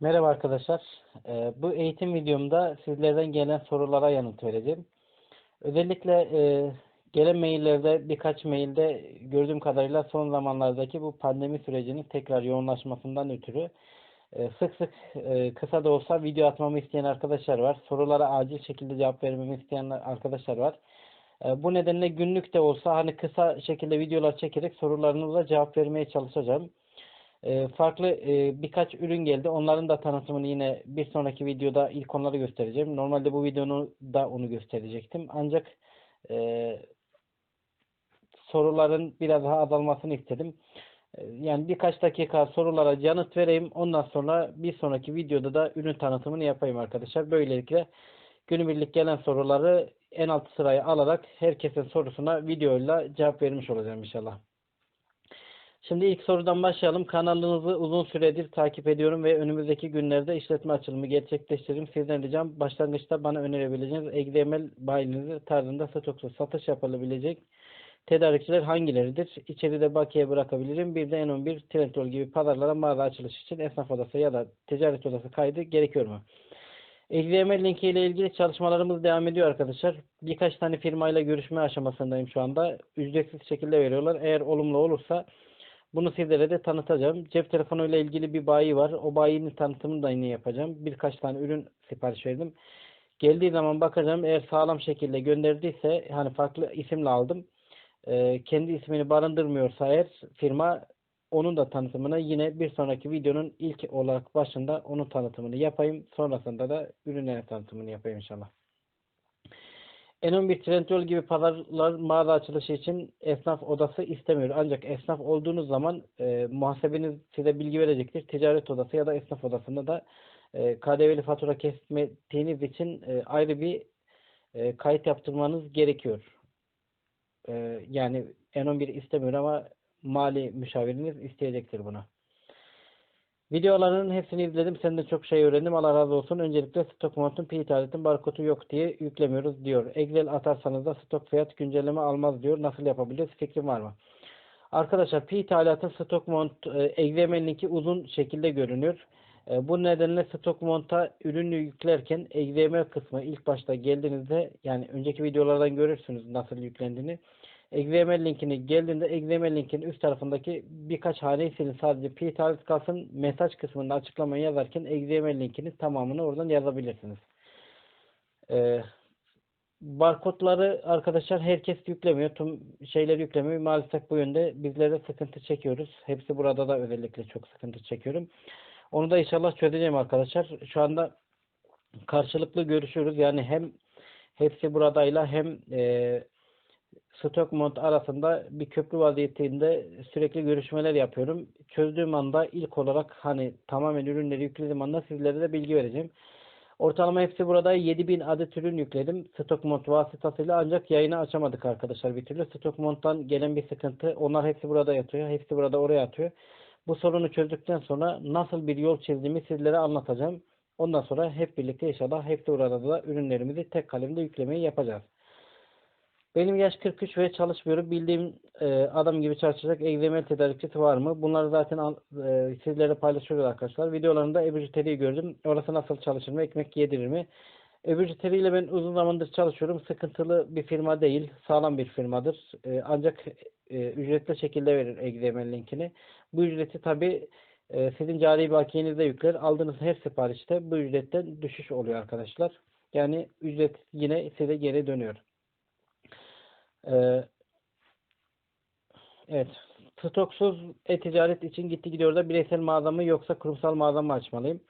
Merhaba arkadaşlar. Ee, bu eğitim videomda sizlerden gelen sorulara yanıt vereceğim. Özellikle e, gelen maillerde birkaç mailde gördüğüm kadarıyla son zamanlardaki bu pandemi sürecinin tekrar yoğunlaşmasından ötürü e, sık sık e, kısa da olsa video atmamı isteyen arkadaşlar var. Sorulara acil şekilde cevap vermemi isteyen arkadaşlar var. Bu nedenle günlük de olsa hani kısa şekilde videolar çekerek sorularınıza cevap vermeye çalışacağım. E, farklı e, birkaç ürün geldi. Onların da tanıtımını yine bir sonraki videoda ilk onları göstereceğim. Normalde bu videonun da onu gösterecektim. Ancak e, soruların biraz daha azalmasını istedim. E, yani birkaç dakika sorulara yanıt vereyim. Ondan sonra bir sonraki videoda da ürün tanıtımını yapayım arkadaşlar. Böylelikle günübirlik gelen soruları en alt sıraya alarak herkesin sorusuna videoyla cevap vermiş olacağım inşallah. Şimdi ilk sorudan başlayalım. Kanalınızı uzun süredir takip ediyorum ve önümüzdeki günlerde işletme açılımı gerçekleştiririm. Sizden ricam başlangıçta bana önerebileceğiniz XML bayinizi tarzında stoksuz satış yapılabilecek tedarikçiler hangileridir? İçeride bakiye bırakabilirim. Bir de N11 Trendyol gibi pazarlara mağaza açılış için esnaf odası ya da ticaret odası kaydı gerekiyor mu? XML linki ile ilgili çalışmalarımız devam ediyor arkadaşlar. Birkaç tane firmayla görüşme aşamasındayım şu anda. Ücretsiz şekilde veriyorlar. Eğer olumlu olursa bunu sizlere de tanıtacağım. Cep telefonu ile ilgili bir bayi var. O bayinin tanıtımını da yine yapacağım. Birkaç tane ürün sipariş verdim. Geldiği zaman bakacağım. Eğer sağlam şekilde gönderdiyse hani farklı isimle aldım. Ee, kendi ismini barındırmıyorsa eğer firma onun da tanıtımını yine bir sonraki videonun ilk olarak başında onun tanıtımını yapayım. Sonrasında da ürünlerin tanıtımını yapayım inşallah. N11 Trendyol gibi pazarlar mağaza açılışı için esnaf odası istemiyor. Ancak esnaf olduğunuz zaman e, muhasebeniz size bilgi verecektir. Ticaret odası ya da esnaf odasında da e, KDV'li fatura kesmediğiniz için e, ayrı bir e, kayıt yaptırmanız gerekiyor. E, yani N11 istemiyor ama mali müşaviriniz isteyecektir bunu. Videoların hepsini izledim. Senden çok şey öğrendim. Allah razı olsun. Öncelikle stok montun pi ithalatın barkodu yok diye yüklemiyoruz diyor. Excel atarsanız da stok fiyat güncelleme almaz diyor. Nasıl yapabiliriz? Fikrin var mı? Arkadaşlar pi ithalatın stok mont e, linki uzun şekilde görünüyor. E, bu nedenle stok monta ürünü yüklerken XML kısmı ilk başta geldiğinizde yani önceki videolardan görürsünüz nasıl yüklendiğini. XML linkini geldiğinde XML linkinin üst tarafındaki birkaç haneyi silin. Sadece pi tarih kalsın. Mesaj kısmında açıklamayı yazarken XML linkinin tamamını oradan yazabilirsiniz. Ee, barkodları arkadaşlar herkes yüklemiyor. Tüm şeyleri yüklemiyor. Maalesef bu yönde bizler de sıkıntı çekiyoruz. Hepsi burada da özellikle çok sıkıntı çekiyorum. Onu da inşallah çözeceğim arkadaşlar. Şu anda karşılıklı görüşüyoruz. Yani hem hepsi buradayla hem e, Stockmont arasında bir köprü vaziyetinde sürekli görüşmeler yapıyorum. Çözdüğüm anda ilk olarak hani tamamen ürünleri yüklediğim anda sizlere de bilgi vereceğim. Ortalama hepsi burada 7000 adet ürün yükledim. Stockmont vasıtasıyla ancak yayını açamadık arkadaşlar bir türlü. Stockmont'tan gelen bir sıkıntı. Onlar hepsi burada yatıyor. Hepsi burada oraya atıyor. Bu sorunu çözdükten sonra nasıl bir yol çizdiğimi sizlere anlatacağım. Ondan sonra hep birlikte inşallah hepsi burada da ürünlerimizi tek kalemde yüklemeyi yapacağız. Benim yaş 43 ve çalışmıyorum. Bildiğim e, adam gibi çalışacak XML tedarikçisi var mı? Bunları zaten e, sizlere paylaşıyoruz arkadaşlar. Videolarında Ebrucuteri gördüm. Orası nasıl çalışır mı? Ekmek yedirir mi? Ebrucuteri ile ben uzun zamandır çalışıyorum. Sıkıntılı bir firma değil. Sağlam bir firmadır. E, ancak e, ücretli şekilde verir XML linkini. Bu ücreti tabi e, sizin cari bakiyenizde yükler. Aldığınız her siparişte bu ücretten düşüş oluyor arkadaşlar. Yani ücret yine size geri dönüyor. Ee, evet. Stoksuz e-ticaret için gitti gidiyor da bireysel mağaza mı yoksa kurumsal mağaza mı açmalıyım?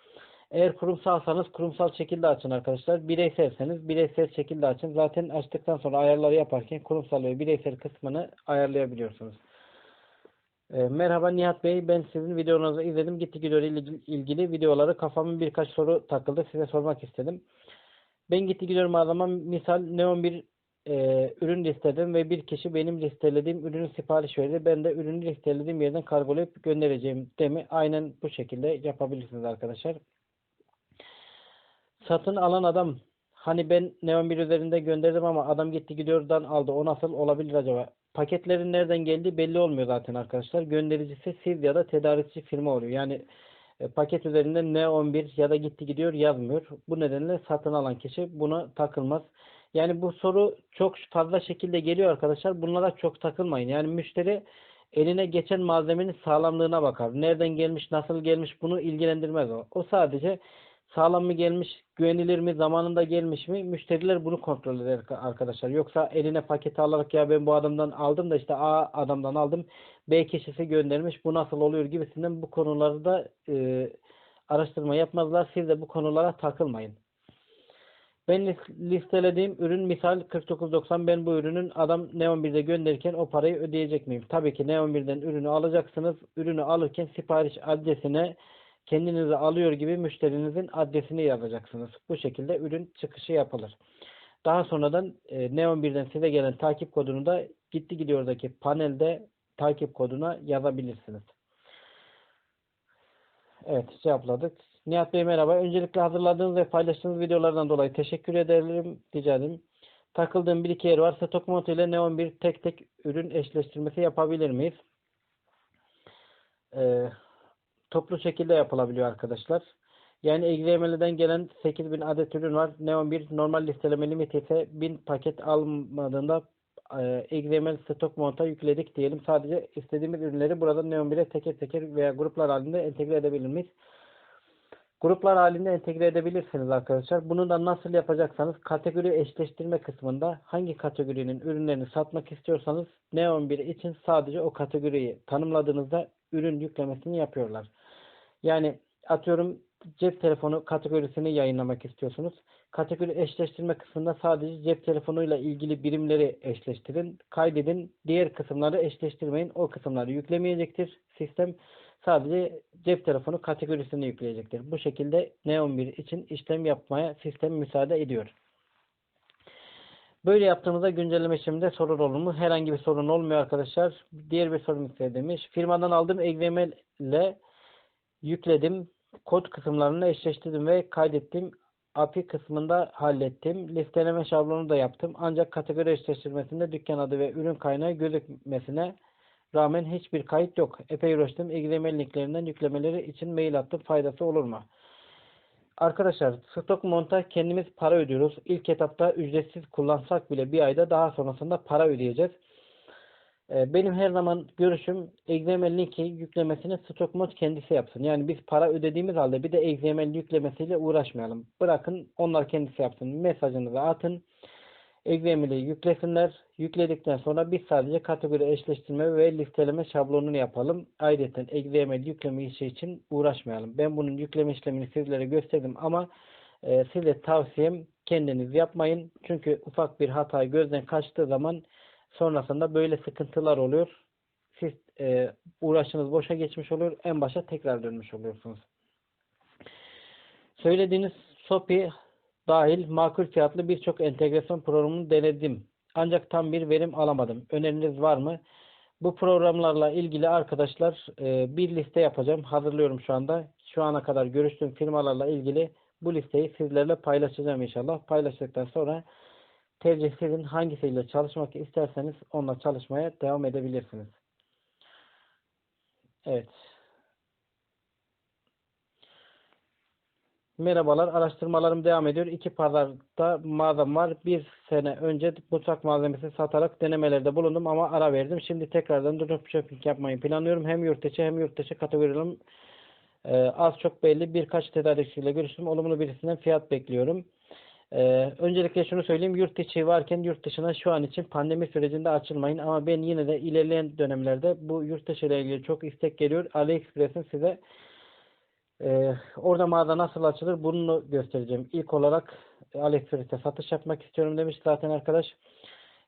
Eğer kurumsalsanız kurumsal şekilde açın arkadaşlar. Bireyselseniz bireysel şekilde açın. Zaten açtıktan sonra ayarları yaparken kurumsal ve bireysel kısmını ayarlayabiliyorsunuz. E, merhaba Nihat Bey. Ben sizin videonuzu izledim. Gitti gidiyor ilgili videoları kafamın birkaç soru takıldı. Size sormak istedim. Ben gitti gidiyor mağazama misal Neon bir e, ürün listeledim ve bir kişi benim listelediğim ürünü sipariş verdi. Ben de ürünü listelediğim yerden kargolayıp göndereceğim demi aynen bu şekilde yapabilirsiniz arkadaşlar. Satın alan adam hani ben Neon 1 üzerinde gönderdim ama adam gitti gidiyordan aldı. O nasıl olabilir acaba? Paketlerin nereden geldiği belli olmuyor zaten arkadaşlar. Göndericisi siz ya da tedarikçi firma oluyor. Yani E, paket üzerinde N11 ya da gitti gidiyor yazmıyor. Bu nedenle satın alan kişi buna takılmaz. Yani bu soru çok fazla şekilde geliyor arkadaşlar. Bunlara çok takılmayın. Yani müşteri eline geçen malzemenin sağlamlığına bakar. Nereden gelmiş, nasıl gelmiş bunu ilgilendirmez o. O sadece sağlam mı gelmiş, güvenilir mi, zamanında gelmiş mi? Müşteriler bunu kontrol eder arkadaşlar. Yoksa eline paketi alarak ya ben bu adamdan aldım da işte A adamdan aldım. B kişisi göndermiş. Bu nasıl oluyor gibisinden bu konularda e, araştırma yapmazlar. Siz de bu konulara takılmayın. Ben listelediğim ürün misal 49.90 ben bu ürünün adam Neon 1'de gönderirken o parayı ödeyecek miyim? Tabii ki Neon 1'den ürünü alacaksınız. Ürünü alırken sipariş adresine kendinize alıyor gibi müşterinizin adresini yazacaksınız. Bu şekilde ürün çıkışı yapılır. Daha sonradan e, Neon 1'den size gelen takip kodunu da gitti gidiyordaki panelde takip koduna yazabilirsiniz. Evet cevapladık. Nihat Bey merhaba. Öncelikle hazırladığınız ve paylaştığınız videolardan dolayı teşekkür ederim. Rica ederim. Takıldığım bir iki yer var. Stock Mode ile Neon 1 tek tek ürün eşleştirmesi yapabilir miyiz? Ee, toplu şekilde yapılabiliyor arkadaşlar. Yani XML'den gelen 8000 adet ürün var. Neon 1 normal listeleme limiti ise 1000 paket almadığında e, XML stok monta yükledik diyelim. Sadece istediğimiz ürünleri burada Neon 1'e teker teker veya gruplar halinde entegre edebilir miyiz? Gruplar halinde entegre edebilirsiniz arkadaşlar. Bunu da nasıl yapacaksanız kategori eşleştirme kısmında hangi kategorinin ürünlerini satmak istiyorsanız Neon 1 için sadece o kategoriyi tanımladığınızda ürün yüklemesini yapıyorlar. Yani atıyorum cep telefonu kategorisini yayınlamak istiyorsunuz. Kategori eşleştirme kısmında sadece cep telefonuyla ilgili birimleri eşleştirin, kaydedin. Diğer kısımları eşleştirmeyin. O kısımları yüklemeyecektir sistem. Sadece cep telefonu kategorisini yükleyecektir. Bu şekilde Neon 1 için işlem yapmaya sistem müsaade ediyor. Böyle yaptığımızda güncelleme işleminde sorun olur mu? Herhangi bir sorun olmuyor arkadaşlar. Diğer bir sorun ise demiş. Firmadan aldığım XML ile yükledim. Kod kısımlarını eşleştirdim ve kaydettim. API kısmında hallettim. Listeleme şablonu da yaptım. Ancak kategori eşleştirmesinde dükkan adı ve ürün kaynağı gözükmesine rağmen hiçbir kayıt yok. Epey uğraştım. XML linklerinden yüklemeleri için mail attım. Faydası olur mu? Arkadaşlar stok monta kendimiz para ödüyoruz. İlk etapta ücretsiz kullansak bile bir ayda daha sonrasında para ödeyeceğiz. Ee, benim her zaman görüşüm XML linki yüklemesini stok mod kendisi yapsın. Yani biz para ödediğimiz halde bir de XML yüklemesiyle uğraşmayalım. Bırakın onlar kendisi yapsın. Mesajınızı atın. XML'i yüklesinler. Yükledikten sonra biz sadece kategori eşleştirme ve listeleme şablonunu yapalım. Ayrıca XML yükleme işi için uğraşmayalım. Ben bunun yükleme işlemini sizlere gösterdim ama e, size tavsiyem kendiniz yapmayın. Çünkü ufak bir hata gözden kaçtığı zaman sonrasında böyle sıkıntılar oluyor. Siz e, uğraşınız boşa geçmiş oluyor. En başa tekrar dönmüş oluyorsunuz. Söylediğiniz SOPI dahil makul fiyatlı birçok entegrasyon programını denedim. Ancak tam bir verim alamadım. Öneriniz var mı? Bu programlarla ilgili arkadaşlar e, bir liste yapacağım. Hazırlıyorum şu anda. Şu ana kadar görüştüğüm firmalarla ilgili bu listeyi sizlerle paylaşacağım inşallah. Paylaştıktan sonra tercih sizin hangisiyle çalışmak isterseniz onunla çalışmaya devam edebilirsiniz. Evet. Merhabalar. Araştırmalarım devam ediyor. İki pazarda mağazam var. Bir sene önce mutfak malzemesi satarak denemelerde bulundum ama ara verdim. Şimdi tekrardan dropshipping yapmayı planlıyorum. Hem yurt içi hem yurt dışı kategorilerim e, az çok belli. Birkaç tedarikçiyle görüştüm. Olumlu birisinden fiyat bekliyorum. Ee, öncelikle şunu söyleyeyim. Yurt içi varken yurt dışına şu an için pandemi sürecinde açılmayın. Ama ben yine de ilerleyen dönemlerde bu yurt dışı ile ilgili çok istek geliyor. AliExpress'in size ee, orada mağaza nasıl açılır bunu göstereceğim. İlk olarak AliExpress'te satış yapmak istiyorum demiş zaten arkadaş.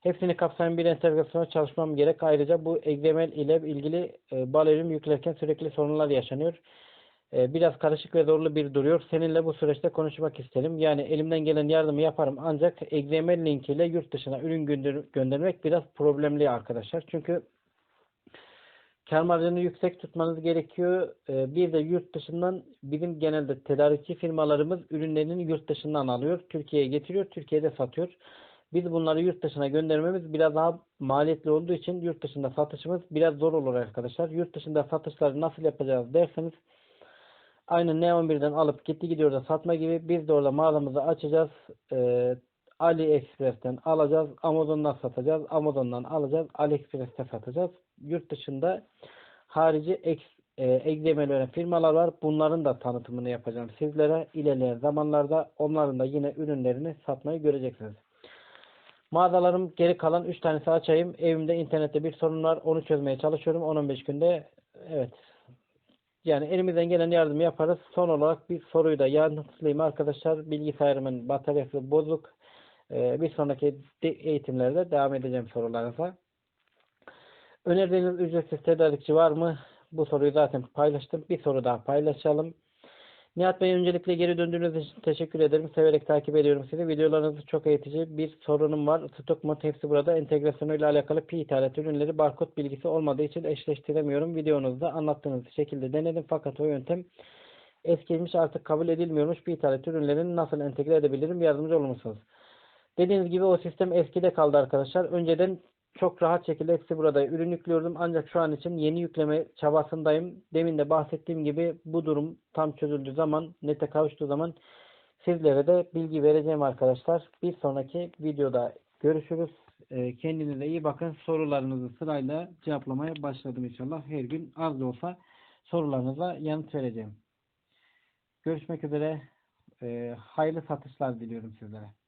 Hepsini kapsayan bir entegrasyona çalışmam gerek. Ayrıca bu XML ile ilgili e, balerim yüklerken sürekli sorunlar yaşanıyor. E, biraz karışık ve zorlu bir duruyor. Seninle bu süreçte konuşmak isterim. Yani elimden gelen yardımı yaparım. Ancak XML linkiyle yurt dışına ürün gönder göndermek biraz problemli arkadaşlar. Çünkü kar marjını yüksek tutmanız gerekiyor. Ee, bir de yurt dışından bizim genelde tedarikçi firmalarımız ürünlerini yurt dışından alıyor. Türkiye'ye getiriyor. Türkiye'de satıyor. Biz bunları yurt dışına göndermemiz biraz daha maliyetli olduğu için yurt dışında satışımız biraz zor olur arkadaşlar. Yurt dışında satışları nasıl yapacağız derseniz Aynı Neon 1'den alıp gitti gidiyor da satma gibi biz de orada mağazamızı açacağız. Ee, AliExpress'ten alacağız. Amazon'dan satacağız. Amazon'dan alacağız. AliExpress'te satacağız. Yurt dışında harici eks, e, egzemeli veren firmalar var. Bunların da tanıtımını yapacağım sizlere. İlerleyen zamanlarda onların da yine ürünlerini satmayı göreceksiniz. Mağazalarım geri kalan 3 tanesi açayım. Evimde internette bir sorun var. Onu çözmeye çalışıyorum. 10-15 günde evet yani elimizden gelen yardımı yaparız. Son olarak bir soruyu da yanıtlayayım arkadaşlar. Bilgisayarımın bataryası bozuk. Ee, bir sonraki de- eğitimlerde devam edeceğim sorularınıza. Önerdiğiniz ücretsiz tedarikçi var mı? Bu soruyu zaten paylaştım. Bir soru daha paylaşalım. Nihat Bey öncelikle geri döndüğünüz için teşekkür ederim. Severek takip ediyorum sizi. Videolarınız çok eğitici. Bir sorunum var. Stok mod hepsi burada. Entegrasyonuyla alakalı pi ithalat ürünleri barkod bilgisi olmadığı için eşleştiremiyorum. Videonuzda anlattığınız şekilde denedim fakat o yöntem eskiymiş artık kabul edilmiyormuş. Pi ithalat ürünlerini nasıl entegre edebilirim? Yardımcı olur musunuz? Dediğiniz gibi o sistem eskide kaldı arkadaşlar. Önceden çok rahat şekilde hepsi burada ürün yüklüyordum. Ancak şu an için yeni yükleme çabasındayım. Demin de bahsettiğim gibi bu durum tam çözüldüğü zaman, nete kavuştuğu zaman sizlere de bilgi vereceğim arkadaşlar. Bir sonraki videoda görüşürüz. Ee, Kendinize iyi bakın. Sorularınızı sırayla cevaplamaya başladım inşallah. Her gün az da olsa sorularınıza yanıt vereceğim. Görüşmek üzere. Ee, Hayırlı satışlar diliyorum sizlere.